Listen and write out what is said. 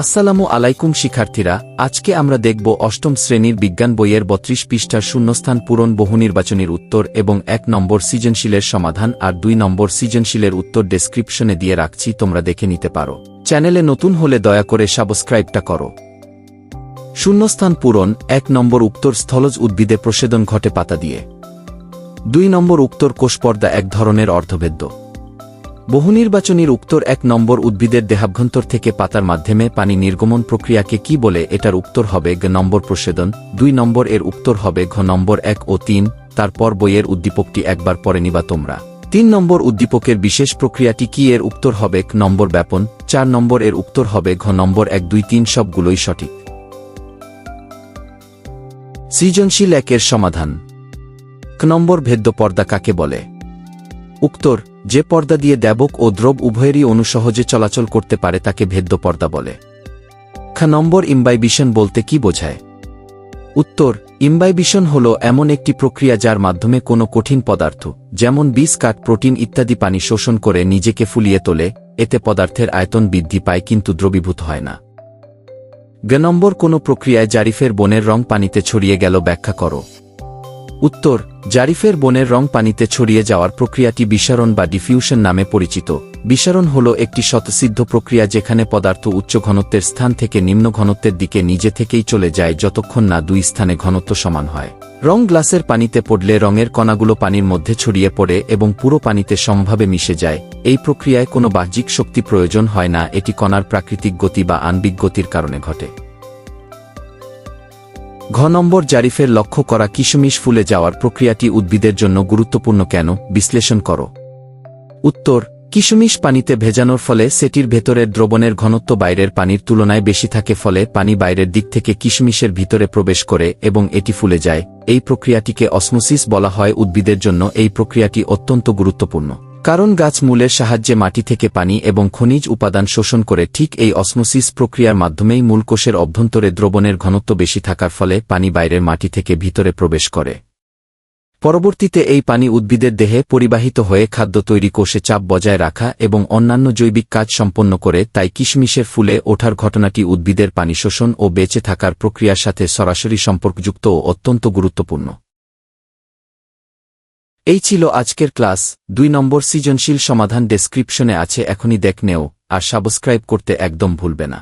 আসসালামু আলাইকুম শিক্ষার্থীরা, আজকে আমরা দেখব অষ্টম শ্রেণির বিজ্ঞান বইয়ের বত্রিশ পৃষ্ঠার শূন্যস্থান পূরণ বহুনির্বাচনীর উত্তর এবং এক নম্বর সৃজনশীলের সমাধান আর দুই নম্বর সৃজনশীলের উত্তর ডেসক্রিপশনে দিয়ে রাখছি, তোমরা দেখে নিতে পারো। চ্যানেলে নতুন হলে দয়া করে সাবস্ক্রাইবটা করো। শূন্যস্থান পূরণ, এক নম্বর উত্তর স্থলজ উদ্ভিদে প্রসেদন ঘটে পাতা দিয়ে। দুই নম্বর উত্তর কোষপর্দা এক ধরনের অর্ধভেদ্য বহুনির্বাচনীর উত্তর এক নম্বর উদ্ভিদের দেহাভ্যন্তর থেকে পাতার মাধ্যমে পানি নির্গমন প্রক্রিয়াকে কি বলে এটার উত্তর হবে গ নম্বর প্রসেদন দুই নম্বর এর উত্তর হবে ঘ নম্বর এক ও তিন, তারপর বইয়ের উদ্দীপকটি একবার পরে নিবা তোমরা। তিন নম্বর উদ্দীপকের বিশেষ প্রক্রিয়াটি কি এর উত্তর হবে ক নম্বর ব্যাপন, চার নম্বর এর উত্তর হবে ঘ নম্বর এক দুই তিন সবগুলোই সঠিক। সৃজনশীল একের সমাধান। ক নম্বর ভেদ্য পর্দা কাকে বলে? উত্তর যে পর্দা দিয়ে দেবক ও দ্রব উভয়েরই অনুসহজে চলাচল করতে পারে তাকে ভেদ্য পর্দা বলে। খ নম্বর ইম্বাইবিশন বলতে কি বোঝায়? উত্তর, ইম্বাইবিশন হল এমন একটি প্রক্রিয়া যার মাধ্যমে কোনো কঠিন পদার্থ, যেমন বীজ, কাঠ, প্রোটিন ইত্যাদি পানি শোষণ করে নিজেকে ফুলিয়ে তোলে, এতে পদার্থের আয়তন বৃদ্ধি পায় কিন্তু দ্রবীভূত হয় না। গ নম্বর কোনো প্রক্রিয়ায় জারিফের বনের রং পানিতে ছড়িয়ে গেল ব্যাখ্যা করো। উত্তর, জারিফের বনের রং পানিতে ছড়িয়ে যাওয়ার প্রক্রিয়াটি বিসারণ বা ডিফিউশন নামে পরিচিত। বিসারণ হল একটি স্বতসিদ্ধ প্রক্রিয়া যেখানে পদার্থ উচ্চ ঘনত্বের স্থান থেকে নিম্ন ঘনত্বের দিকে নিজে থেকেই চলে যায় যতক্ষণ না দুই স্থানে ঘনত্ব সমান হয়। রং গ্লাসের পানিতে পড়লে রঙের কণাগুলো পানির মধ্যে ছড়িয়ে পড়ে এবং পুরো পানিতে সমভাবে মিশে যায়। এই প্রক্রিয়ায় কোনো বাহ্যিক শক্তি প্রয়োজন হয় না, এটি কণার প্রাকৃতিক গতি বা আণবিক গতির কারণে ঘটে। ঘ নম্বর জারিফের লক্ষ্য করা কিশমিশ ফুলে যাওয়ার প্রক্রিয়াটি উদ্ভিদের জন্য গুরুত্বপূর্ণ কেন? বিশ্লেষণ করো। উত্তর, কিশমিশ পানিতে ভেজানোর ফলে সেটির ভেতরের দ্রবণের ঘনত্ব বাইরের পানির তুলনায় বেশি থাকে, ফলে পানি বাইরের দিক থেকে কিশমিশের ভিতরে প্রবেশ করে এবং এটি ফুলে যায়। এই প্রক্রিয়াটিকে অসমোসিস বলা হয়। উদ্ভিদের জন্য এই প্রক্রিয়াটি অত্যন্ত গুরুত্বপূর্ণ। কারণ গাছ মূলের সাহায্যে মাটি থেকে পানি এবং খনিজ উপাদান শোষণ করে ঠিক এই অসমোসিস প্রক্রিয়ার মাধ্যমেই মূলকোষের অভ্যন্তরে দ্রবণের ঘনত্ব বেশি থাকার ফলে পানি বাইরের মাটি থেকে ভিতরে প্রবেশ করে। পরবর্তীতে এই পানি উদ্ভিদের দেহে পরিবাহিত হয়ে খাদ্য তৈরি কোষে চাপ বজায় রাখা এবং অন্যান্য জৈবিক কাজ সম্পন্ন করে, তাই কিশমিশের ফুলে ওঠার ঘটনাটি উদ্ভিদের পানি শোষণ ও বেঁচে থাকার প্রক্রিয়ার সাথে সরাসরি সম্পর্কযুক্ত ও অত্যন্ত গুরুত্বপূর্ণ। এই ছিল আজকের ক্লাস। দুই নম্বর সৃজনশীল সমাধান ডেসক্রিপশনে আছে, এখনই দেখ নেও, আর সাবস্ক্রাইব করতে একদম ভুলবে না।